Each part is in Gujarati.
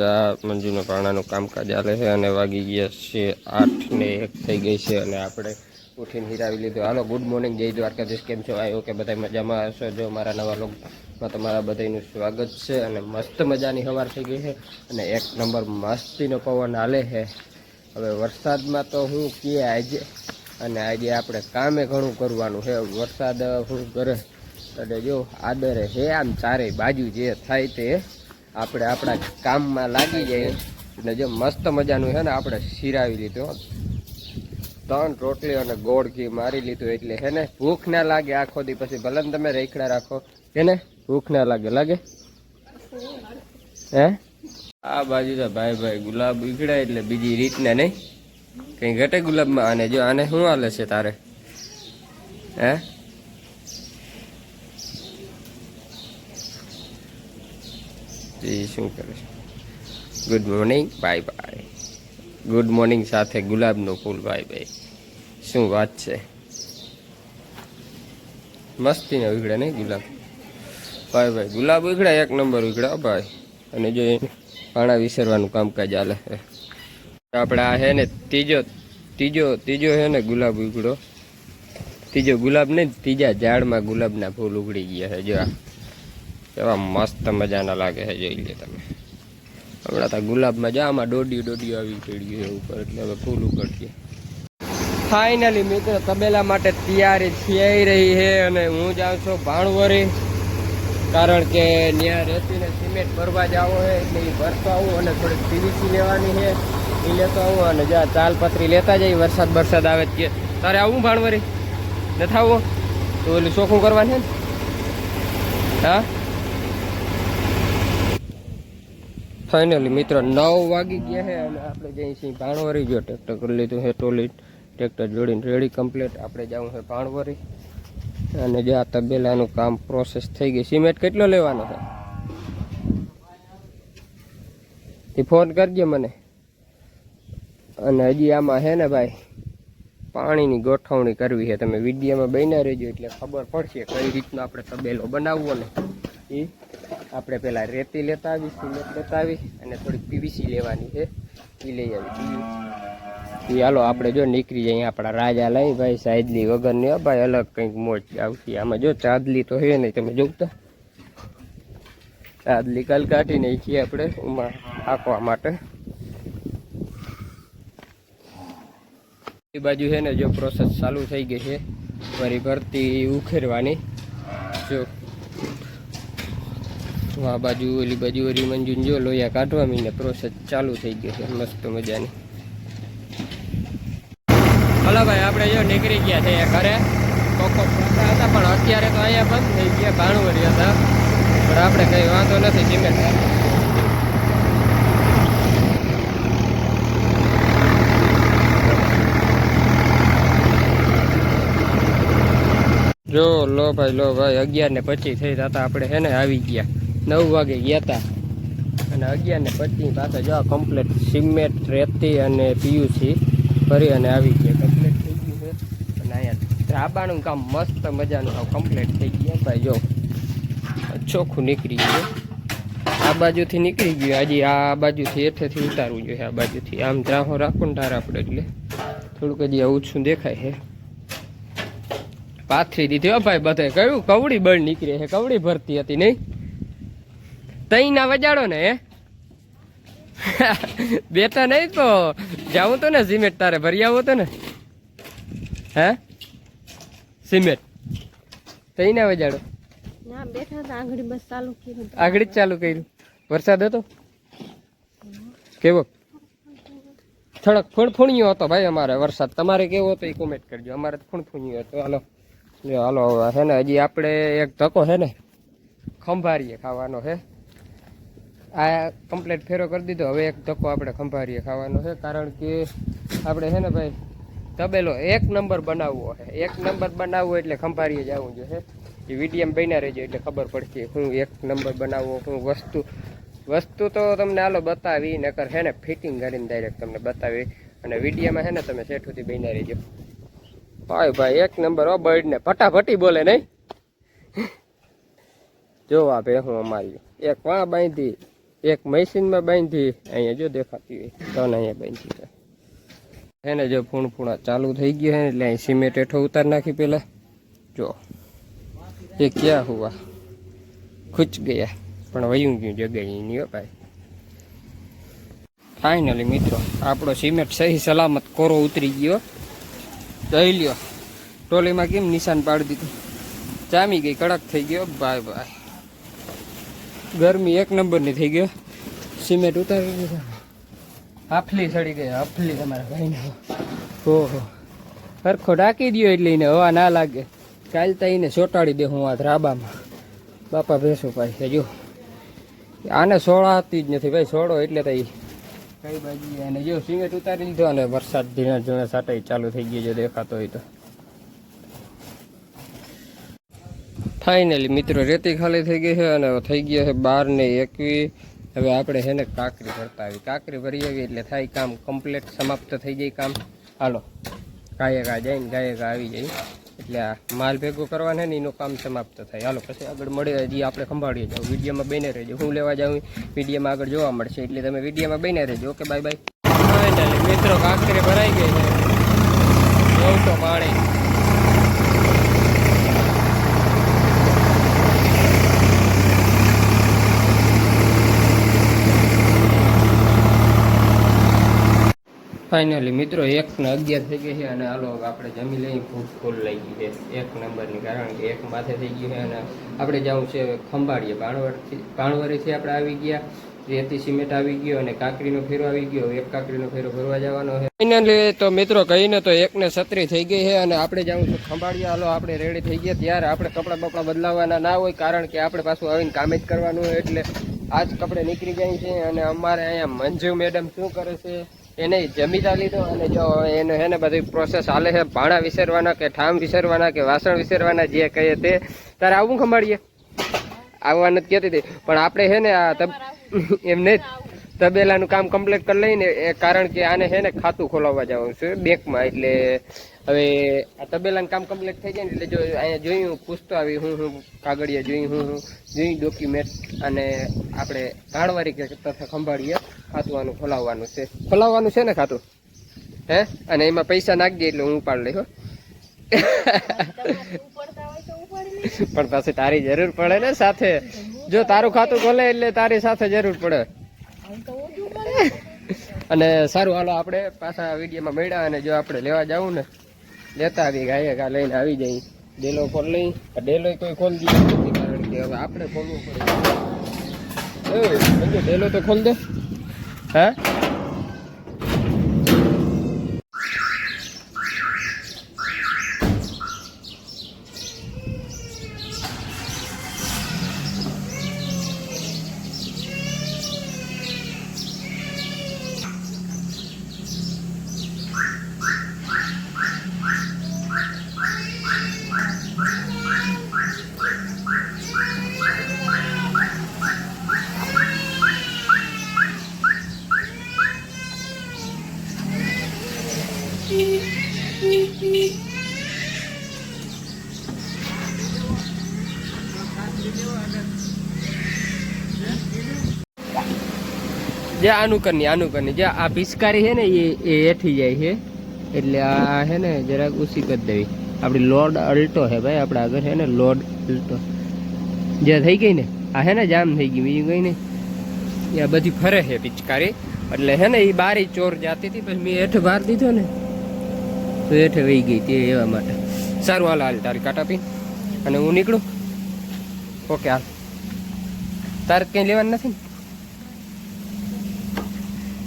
આ મંજુના પાણાનું કામકાજ ચાલે છે અને વાગી ગયા છે આઠ ને એક થઈ ગઈ છે અને આપણે ઉઠીને હિરાવી લીધું. હાલો ગુડ મોર્નિંગ જય દ્વારકાધીશ. કેમ છો? આવ્યો કે બધા મજામાં હશો. જો મારા નવા લોકમાં તમારા બધાનું સ્વાગત છે અને મસ્ત મજાની સવાર થઈ ગઈ છે અને એક નંબર મસ્તીનો પવન હાલે છે. હવે વરસાદમાં તો હું કીએ આજે અને આજે આપણે કામે ઘણું કરવાનું છે. વરસાદ શું કરે? અને જો આદરે છે આમ ચારે બાજુ જે થાય તે આપણે આપણા કામમાં લાગી જઈએ એટલે જો મસ્ત મજાનું છે ને, આપણે સિરાવી લીધું ત્રણ રોટલી અને ગોળ ઘી મારી લીધું એટલે હે ને, ભૂખ ના લાગે આખો દી. પછી ભલે તમે રેખડા રાખો. હે ને, ભૂખ ના લાગે. લાગે? હે? આ બાજુ તો ભાઈ ભાઈ ગુલાબ ઉગડ્યા એટલે બીજી રીતને નહીં. કઈ ઘટે ગુલાબમાં આને? જો આને શું હાલે છે તારે? હે? જી, શું કરે good morning bye bye good morning સાથે ગુલાબનું ફૂલ બાય બાય શું વાત છે? મસ્તી ને ઉઘડે નહીં ગુલાબ? ભાઈ ભાઈ ગુલાબ ઉઘડ્યા એક નંબર ઉઘડ્યા ભાઈ. અને જો એ પાણા વિસરવાનું કામકાજ ચાલે છે. આપણે આ છે ને ત્રીજો ત્રીજો ત્રીજો છે ને ગુલાબ ઉઘડો. ત્રીજો ગુલાબ નહીં, ત્રીજા ઝાડમાં ગુલાબના ફૂલ ઉઘડી ગયા છે, જો આ. કેવા મસ્ત મજાના લાગે છે, જોઈ લે તમે. હમણાં તો ગુલાબમાં જા આમાં દોડી દોડી આવી પડી છે ઉપર, એટલે હવે ફૂલ ઉકળશે. ફાઇનલી મિત્રો, તબેલા માટે તૈયારી થઈ રહી છે અને હું જાઉં છું ભાણવરી, કારણ કે ત્યાં રેતીને સિમેન્ટ ભરવા જાવો છે, એટલે એ ભરતો આવું અને થોડીક પીવીસી લેવાની છે. એ લેતો આવું અને જ્યાં ચાલપત્રી લેતા જઈ વરસાદ વરસાદ આવે કે. તારે આવું ભાણવરી? નથી આવું? તો ઓલું ચોખ્ખું કરવાનું છે ને? હા? ફાઇનલી મિત્રો, નવ વાગી ગયા છે અને આપણે જઈ છીએ ભાણવરી. જો ટ્રેક્ટર કરી લીધું છે ટોલી ટ્રેક્ટર જોડીને રેડી કમ્પ્લીટ આપણે જવું છે ભાણવરી. અને જે આ તબેલાનું કામ પ્રોસેસ થઈ ગઈ. સિમેન્ટ કેટલો લેવાનો છે? એ ફોન કરજે મને. અને હજી આમાં છે ને ભાઈ, પાણીની ગોઠવણી કરવી છે તમે વિડીયામાં બન્યા રહેજો એટલે ખબર પડશે કઈ રીતનો આપણે તબેલો બનાવવો ને. એ આપણે પેલા રેતી લેતા આવી સિમેન્ટ લેતા આવી અને થોડીક પીવીસી લેવાની છે. એ લઈ આવી એ હાલો, આપણે જો નીકળી જઈએ આપણા રાજા લઈ. ભાઈ સાઈડલી વગરની ભાઈ, અલગ કંઈક મોજ આવશે આમાં જો ચાંદલી તો હે નહીં, તમે જોતા? ચાંદલી કાલ કાઢી નાખીએ આપણે ઉમાં હાંકવા માટે. એ બાજુ છે ને જો પ્રોસેસ ચાલુ થઈ ગઈ છે. ફરી ભરતી ઉખેરવાની જો આ બાજુ ઓલી બાજુ ઓલી મંજૂન જો લોયા કાઢવા મીને પ્રોસેસ ચાલુ થઈ ગયો છે, મસ્ત મજાની. ભલા ભાઈ, આપણે જો નીકળી ગયા છે ઘરે. કોકો ફૂટા હતા, પણ અત્યારે તો અહીંયા બંધ થઈ ગયા ભાણવરી હતા. પણ આપણે કંઈ વાંધો નથી સિમેન્ટ જો, લો ભાઈ લો ભાઈ અગિયાર ને પચીસ થઈ હતા આપણે હે ને, આવી ગયા. નવ વાગે ગયા હતા અને અગિયાર ને પચીસ પાછા જો કમ્પ્લેટ સિમેન્ટ, રેતી અને પીયુસી ભરી અને આવી ગયા. કમ્પ્લેટ થઈ ગયું છે. અને અહીંયા ધાબાનું કામ મસ્ત મજાનું કામ કમ્પ્લેટ થઈ ગયા ભાઈ જો ચોખ્ખું નીકળી ગયું. આ બાજુથી નીકળી ગયું. હજી આ બાજુથી એઠેથી ઉતારવું જોઈએ આ બાજુથી. આમ ત્રાહો રાખો ને તાર આપણે એટલે. થોડુંક હજી ઓછું દેખાય છે. પાથરી દીધી ભાઈ બધે. કયું? કવડી બળ નીકળી છે. કવડી ભરતી હતી નહીં? તઈ ના વજાડો ને હે? બેઠા નહીં તો જાવું તો ને સિમેન્ટ તારે ભરી આવો તો ને. હે? સિમેન્ટ. તઈ ના વજાડો આંગળી બસ ચાલુ કર્યું આગળ જ ચાલુ કર્યું. વરસાદ હતો? કેવો? થોડોક ફૂણફૂણિયો હતો ભાઈ અમારે વરસાદ. તમારે કેવો હતો એ કોમેન્ટ કરજો. અમારે ફૂણફૂણિયો હતો. હાલો. હાલો હે ને હજી આપણે એક ધક્કો છે ને ખંભારીએ ખાવાનો છે આ કમ્પ્લેટ ફેરો કરી દીધો. હવે એક ધક્કો આપણે ખંભારીએ ખાવાનો છે, કારણ કે આપણે છે ને ભાઈ, તબેલો એક નંબર બનાવવો છે. એક નંબર બનાવવો એટલે ખંભારીએ જવું જોઈએ. એ વિડીયમ બન્યા રહેજો, એટલે ખબર પડશે હું એક નંબર બનાવવો, હું વસ્તુ વસ્તુ તો તમને આલો બતાવી, નકર છે ને ફિટિંગ કરીને ડાયરેક્ટ તમને બતાવી. અને વિડીયોમાં છે ને તમે શેઠુથી બન્યા રહેજો. ભાઈ ભાઈ, એક નંબર, હો બર્ડ ને ફટાફટી બોલે નહીં. જો આ ભેહું અમારી. એક વાં બાંધી. એક મશીનમાં બાંધી, અહીંયા જો દેખાતી હોય, ત્રણ અહીંયા બાંધી છે. એને જો ફૂણ ફૂણા ચાલુ થઈ ગયું હે એટલે અહીં સિમેન્ટ હેઠો ઉતાર નાખી પેલા. જો, એ ક્યાં હુવા? ખૂચ ગયા, પણ વયું ગયું જગ્યાએ નહીં ભાઈ. ફાઇનલી મિત્રો, આપણો સિમેન્ટ સહી સલામત કોરો ઉતરી ગયો. જોઈ લ્યો, ટોલીમાં કેમ નિશાન પાડી દીધું? જામી ગઈ, કડક થઈ ગયો બાય બાય. ગરમી એક નંબરની થઈ ગયો. સિમેન્ટ ઉતારી દીધા. હાફલી સડી ગઈ હાફલી તમારા ભાઈને. ઓહો. સરખો ઢાંકી દો એટલે એને હવા ના લાગે. કાલ તો એને ચોંટાડી દે હું આ ધ્રાબામાં બાપા ભેંસો પાસે જો. આને સોળાતી જ નથી ભાઈ સોળો એટલે તો કઈ બાજુ અને જો સિમેન્ટ ઉતારી લીધો અને વરસાદ ધીણા ધીણા સાટાઈ ચાલુ થઈ ગયો જો દેખાતો હોય તો. ફાઇનલી મિત્રો, રેતી ખાલી થઈ ગઈ છે અને થઈ ગયા છે બાર ને એકવી હવે આપણે છે ને કાંકરી ભરતા આવી. કાંકરી ભરી આવી એટલે થાય કામ કમ્પ્લીટ સમાપ્ત થઈ જાય કામ. હાલો ગાયકા જઈને ગાયકા આવી જાય. એટલે આ માલ ભેગો કરવાના ને એનું કામ સમાપ્ત થાય. હાલો, પછી આગળ મળે હજી આપણે સંભાળીએ જાવ વિડીયોમાં બને રહેજો. હું લેવા જાઉં વિડીયોમાં આગળ જોવા મળશે. એટલે તમે વિડીયોમાં બને રહેજો. ઓકે બાય બાય ફાઇનલી મિત્રો, કાંકરી ભરાઈ ગઈ છે. તો પાણી ફાઇનલી મિત્રો, એક ને અગિયાર થઈ ગઈ છે અને હાલો આપણે જમી લઈ ખૂબ ફૂલ લઈ ગઈ છે. એક નંબરની, કારણ કે એક માથે થઈ ગયું છે અને આપણે જવું છે ખંભાળીએ. ભાણવડથી ભાણવરેથી આપણે આવી ગયા. રેતી, સિમેન્ટ આવી ગયો અને કાકરીનો ફેરો આવી ગયો. એક કાકરીનો ફેરો ભરવા જવાનો છે. ફાઇનલી તો મિત્રો કહીને તો એક ને છત્રી થઈ ગઈ છે અને આપણે જવું છે ખંભાળીએ. હાલો, આપણે રેડી થઈ ગયા. ત્યારે આપણે કપડાં બપડા બદલાવવાના ના હોય, કારણ કે આપણે પાછું આવીને કામે જ કરવાનું હોય. એટલે આજ કપડે નીકળી જાય છે અને અમારે અહીંયા મંજુ મેડમ શું કરે છે? એને જમીતા લીધો અને જો એને હે ને બધી પ્રોસેસ હાલે છે. ભાણા વિસરવાના કે ઠામ વિસરવાના કે વાસણ વિસરવાના જે કહીએ તે, તારે આવું ખંભાળીએ? આવવા નથી કહેતી હતી. પણ આપણે છે ને આ તબ એમને તબેલાનું કામ કમ્પ્લીટ કરી લઈને કારણ કે આને છે ને ખાતું ખોલાવવા જવાનું છે બેંકમાં. એટલે હવે આ તબેલાનું કામ કમ્પ્લીટ થઈ જાય ને એટલે જો અહીંયા જોયું પૂછતો આવી હું હું કાગળિયા જોઈ હું હું જોઈ ડોક્યુમેન્ટ અને આપણે કાળવારી કે તથા ખંભાળીએ. ખાતું ખોલાવવાનું છે. ખોલાવવાનું છે ને ખાતું? હે? અને એમાં પૈસા નાખજે એટલે હું ઉપાડ લઈ હો. પણ પછી તારી જરૂર પડે ને સાથે. જો તારું ખાતું ખોલે એટલે તારી સાથે જરૂર પડે. અને સારું હાલો આપણે પાછા વિડીયોમાં મળ્યા અને જો આપણે લેવા જવું ને લેતા આવી, ગાય કા લઈને આવી જાય. ડેલો ખોલ ડેલો કોઈ ખોલ દીધો કારણ કે હવે આપણે ખોલવું પડે. ડેલો તો ખોલ દે. હા? જે આનું કરની જે આ પિચકારી છે ને એ એ હેઠી જાય છે. એટલે આ છે ને જરાક ઉસી કરી દેવી. આપણી લોડ અલ્ટો છે ભાઈ, આપણે આગળ છે ને લોડ અલ્ટો. જે થઈ ગઈ ને, આ છે ને જામ થઈ ગઈ, બીજું કઈ નહીં. એ બધી ફરે છે પિચકારી. એટલે છે ને એ બારી ચોર જાતી હતી, પછી મેં હેઠ બહાર દીધો ને, તો હેઠે વહી ગઈ તે એવા માટે. સારું, હાલ હાલ, તારી કાટા પી. અને હું નીકળું? ઓકે, હાલ. તારે કંઈ લેવાનું નથી ને?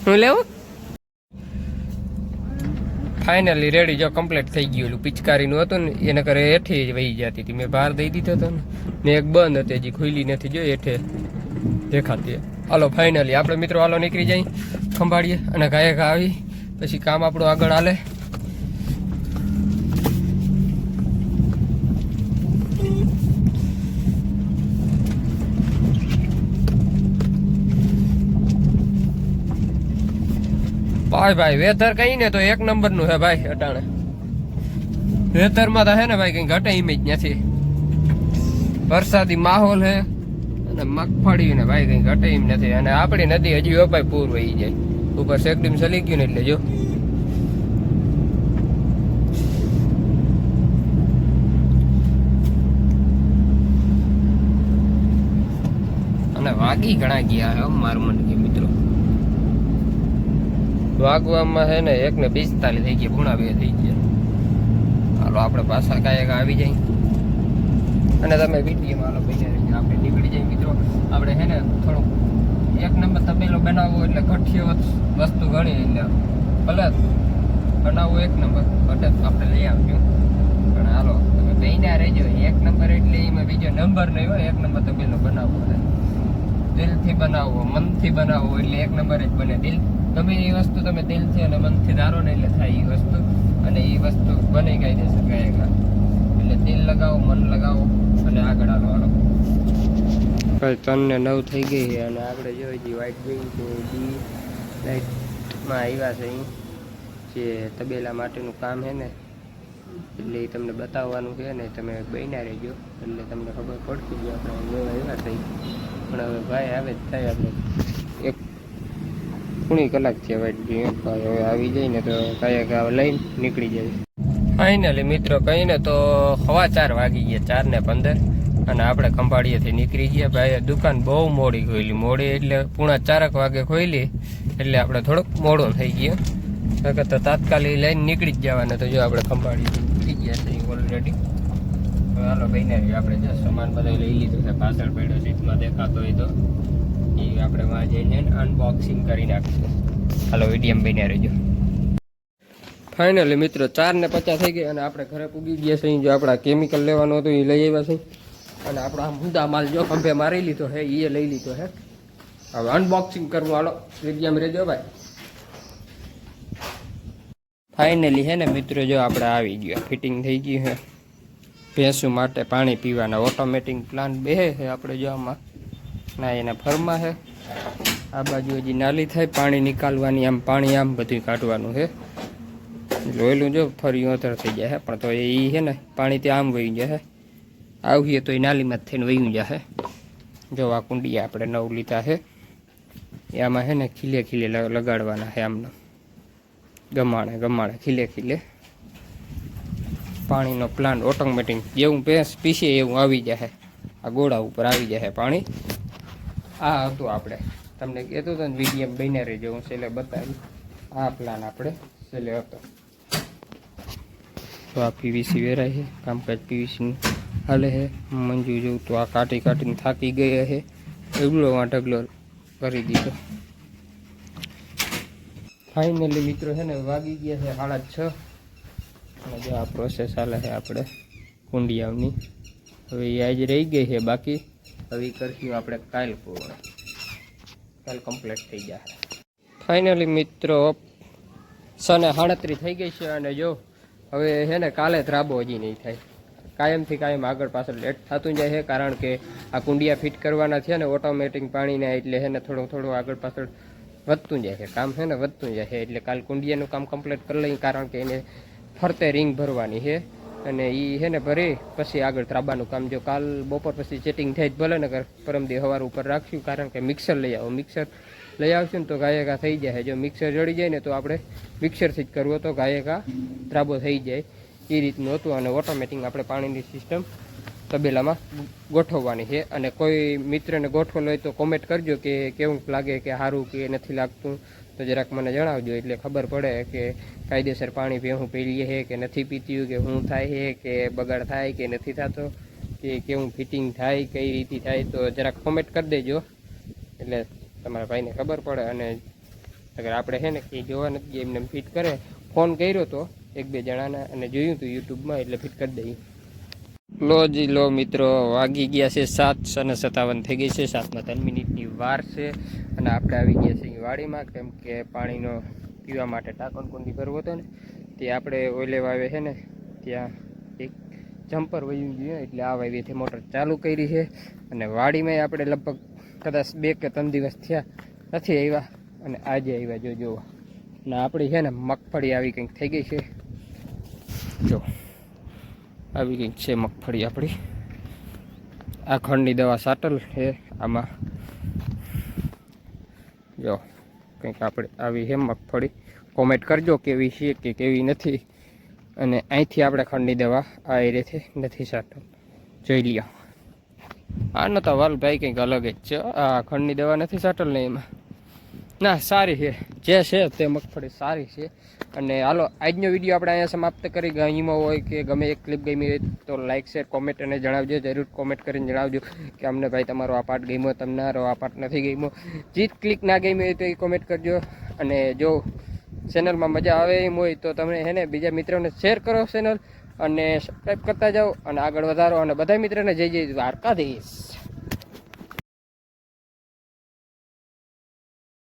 હું લેવું? ફાઇનલી રેડી જો કમ્પ્લીટ થઈ ગયું ઓલું પિચકારીનું હતું ને, એને કરે હેઠે જ વહી જતી હતી. મેં બહાર દઈ દીધો હતો ને. ને એક બંધ હતી, હજી ખુલ્લી નથી, જો હેઠે દેખાતી. હાલો ફાઇનલી આપણે મિત્રો, હાલો, નીકળી જાય. ખંભાળીએ અને ઘાયે ઘા આવી. પછી કામ આપણું આગળ હાલે. ભાઈ ભાઈ વેધર કઈ ને તો એક નંબરનું હે ભાઈ અટાણે. વેધરમાં તો હે ને ભાઈ કઈ ઘટે ઇમેજ નથી વરસાદી માહોલ હે, અને મગફળી ને ભાઈ કઈ ઘટે એમ નથી. અને આપણી નદી હજી ભાઈ પૂર વહી જાય. ઉપર શેકડીમ ચલી ગયું ને એટલે જો. અને વાગી ઘણા ગયા હે, મારું મન વાગવામાં છે ને એક ને પિસ્તાલીસ થઈ ગયા પૂણા બે થઈ ગયા. હાલો, આપણે પાછા કાંઈક આવી જાય. અને તમે વિડીયોમાં હાલો ભાઈ આપણે નીકળી જાય. મિત્રો, આપણે છે ને થોડુંક એક નંબર તબેલો બનાવવો એટલે કઠિયો વસ્તુ ઘણી એટલે ભલે બનાવવો એક નંબર બટ આપણે લઈ આવજો. પણ હાલો, તમે બેના રહેજો. એક નંબર એટલે એમાં બીજો નંબર નહીં હોય, એક નંબર તબેલો બનાવવો દિલથી બનાવવો મનથી બનાવવો એટલે એક નંબર જ બને દિલ. ગમે એ વસ્તુ તમે દિલથી અને મનથી ધારો ને એટલે થાય એ વસ્તુ. અને એ વસ્તુ બની ગઈ જશે ગાયકા એટલે દિલ લગાવો, મન લગાવો અને આગળ હાલો હાલો. ત્રણ ને નવ થઈ ગઈ છે અને આપણે જોઈએ જે વાઇટ જોઈ તો બી લાઇટમાં આવ્યા છે અહીં જે તબેલા માટેનું કામ છે ને, એટલે એ તમને બતાવવાનું છે ને, તમે બન્યા રહેજો. એટલે તમને ખબર પડતી જ આપણે આવ્યા થઈ. પણ હવે ભાઈ, આવે જ થાય આપણે. એક પૂણી કલાક છે ભાઈ હવે આવી જાય ને તો હવે લઈને નીકળી જાય. ફાઇનલી મિત્રો કહીને તો સવા ચાર વાગી ગયા, ચાર ને પંદર. અને આપણે ખંભાળીએથી નીકળી ગયા. ભાઈ દુકાન બહુ મોડી ખોલી મોડી એટલે પૂણા ચારક વાગે ખોલી એટલે આપણે થોડુંક મોડું થઈ ગયું. નકર તો તાત્કાલિક લઈને નીકળી જ જવાના. તો જો આપણે ખંભાળીથી નીકળી ગયા છે ઓલરેડી હવે હાલો બહીને આપણે જ્યાં સામાન બધા લઈ લીધું છે. પાછળ પડ્યો સીટમાં દેખાતો હોય તો. એ આપણે વાં જઈને અનબોક્સિંગ કરી નાખીશું. હાલો વિડીયમ બહીને રહેજો. ફાઇનલી મિત્રો, ચાર ને પચાસ થઈ ગઈ અને આપણે ઘરે પૂગી ગયા છે જો આપણા કેમિકલ લેવાનું હતું એ લઈ આવ્યા છે અને આપણો આ મુદ્દા માલ જો ખંભે મારી લીધો હે એ લઈ લીધો હે. હવે અનબોક્સિંગ કરવું, હાલો, વિડીયમ રહેજો ભાઈ. ફાઇનલી હે ને, મિત્રો, જો આપણે આવી ગયા. ફિટિંગ થઈ ગયું હે. ભેંસું માટે પાણી પીવાના ઓટોમેટિક પ્લાન્ટ બે છે આપણે જો આમાં. ના એના ફરમાં છે આ બાજુ હજી નાલી થાય, પાણી નીકાળવાની આમ, પાણી આમ બધું કાઢવાનું છે જોયેલું જો, ફરી ઓતર થઈ જાય પણ તો એ છે ને, પાણી ત્યાં આમ વહી જાય આવીએ તો એ નાલીમાં જ થઈને વહી જાય જો આ કુંડી આપણે નવ લીધા છે એમાં છે ને ખીલે ખીલે લગાડવાના છે આમને. ગમાણે ગમાણે, ખીલે ખીલે. પાણીનો પ્લાન્ટ ઓટોમેટિક જેવું ભેંસ પીસીએ એવું આવી જાય આ ગોળા ઉપર આવી જાય પાણી. આ હતું આપણે. તમને કહેતો હતો ને વિડીએમ બન્યા રહેજો, હું છેલ્લે બતાવી આ પ્લાન આપણે છેલ્લે હતો. તો આ પીવીસી વેરાય છે, કામકાજ પીવીસીનું હાલે છે. મંજુ જોઉં તો આ કાઢી કાઢીને થાકી ગઈ છે. ઢગલો માં ઢગલો કરી દીધો. ફાઇનલી મિત્રો છે ને, વાગી ગયા છે સાડા છ. અને જો આ પ્રોસેસ હાલે છે આપણે કુંડિયાઓની હવે એ આજ રહી ગઈ છે બાકી. હવે કરશું આપણે કાલ પૂર્ણ કાલ કમ્પ્લીટ થઈ જાય ફાઇનલી મિત્રો, સને સાડત્રીસ થઈ ગઈ છે અને જો, હવે છે ને કાલે ધ્રાબો હજી નહીં થાય. કાયમથી કાયમ આગળ પાછળ લેટ થતું જાય છે, કારણ કે આ કુંડિયા ફિટ કરવાના છે ને ઓટોમેટિક પાણીના એટલે છે ને થોડું થોડું આગળ પાછળ વધતું જાય છે. કામ છે ને વધતું જાય છે, એટલે કાલ કુંડિયાનું કામ કમ્પ્લીટ કરી લઈએ, કારણ કે એને ફરતે રિંગ ભરવાની છે. અને એ છે ને ભરી, પછી આગળ ત્રાબાનું કામ. જો કાલ બપોર પછી ચેટિંગ થાય જ ભલે ને કર પરમદી હવાર ઉપર રાખ્યું કારણ કે મિક્સર લઈ આવો. મિક્સર લઈ આવશું ને તો ગાયકા થઈ જાય. જો મિક્સર જડી જાય ને તો આપણે મિક્સરથી જ કરવો તો ગાયકા ત્રાબો થઈ જાય. એ રીતનું હતું અને ઓટોમેટિક આપણે પાણીની સિસ્ટમ તબેલામાં ગોઠવવાની છે. અને કોઈ મિત્રને ગોઠવેલો હોય તો કોમેન્ટ કરજો કે કેવું લાગે, કે સારું કે નથી લાગતું. તો જરાક મને જણાવજો, એટલે ખબર પડે કે કાયદેસર પાણી પીવું પી લઈએ છે કે નથી પીતું કે શું થાય છે કે બગાડ થાય, કે નથી થતો, કે કેવું ફિટિંગ થાય, કઈ રીતે થાય, તો જરાક કોમેન્ટ કરી દેજો. એટલે તમારા ભાઈને ખબર પડે અને અગર આપણે છે ને એ જોવા નથી એમને ફિટ કરે. ફોન કર્યો તો એક બે જણાને અને જોયું હતું યુટ્યુબમાં, એટલે ફિટ કરી દઈએ. લો જી લો મિત્રો, વાગી ગયા છે સાત અને સત્તાવન થઈ ગઈ છે, સાતમાં ત્રણ મિનિટની વાર છે અને આપણે આવી ગયા છીએ વાડીમાં, કેમ કે પાણીનો પીવા માટે ટાંકણ કુંડી ભરવો હતો ને, તે આપણે ઓલે વાવે છે ને, ત્યાં એક જમ્પર વયું ગયું એટલે આ વાવીથી મોટર ચાલુ કરી છે. અને વાડીમાં આપણે લગભગ કદાચ બે કે ત્રણ દિવસ થયા નથી આવ્યા, અને આજે આવ્યા જો જોવા અને આપણી છે ને મગફળી આવી કંઈક થઈ ગઈ છે. જો, આવી કંઈક છે મગફળી આપણી. આ ખંડની દવા સાટલ છે, આમાં. જો કંઈક આપણે આવી હે મગફળી કોમેન્ટ કરજો કેવી છે કે કેવી નથી. અને અહીંથી આપણે ખંડની દવા આ એરિયાથી નથી સાટો જોઈ લ્યો. આનો તો વાલ ભાઈ કંઈક અલગ જ છે. આ ખંડની દવા નથી સાટલ ને એમાં. ના, સારી છે. જે છે તે મગફળી સારી છે. અને હાલો, આજનો વીડિયો આપણે અહીંયા સમાપ્ત કરી ગઈમાં હોય કે ગમે એક ક્લિપ ગમી હોય તો લાઇક શેર કોમેન્ટ અને જણાવજો. જરૂર કોમેન્ટ કરીને જણાવજો કે અમને ભાઈ તમારો આ પાર્ટ ગમ્યો, તમને આ પાર્ટ નથી ગમ્યો. જીત ક્લિક ના ગમી હોય તો એ કોમેન્ટ કરજો. અને જો ચેનલમાં મજા આવે એમ હોય તો તમે હે ને બીજા મિત્રોને શેર કરો ચેનલ અને સબસ્ક્રાઈબ કરતા જાઓ. અને આગળ વધારો. અને બધા મિત્રોને જઈ જઈ દ્વારકાધીશ.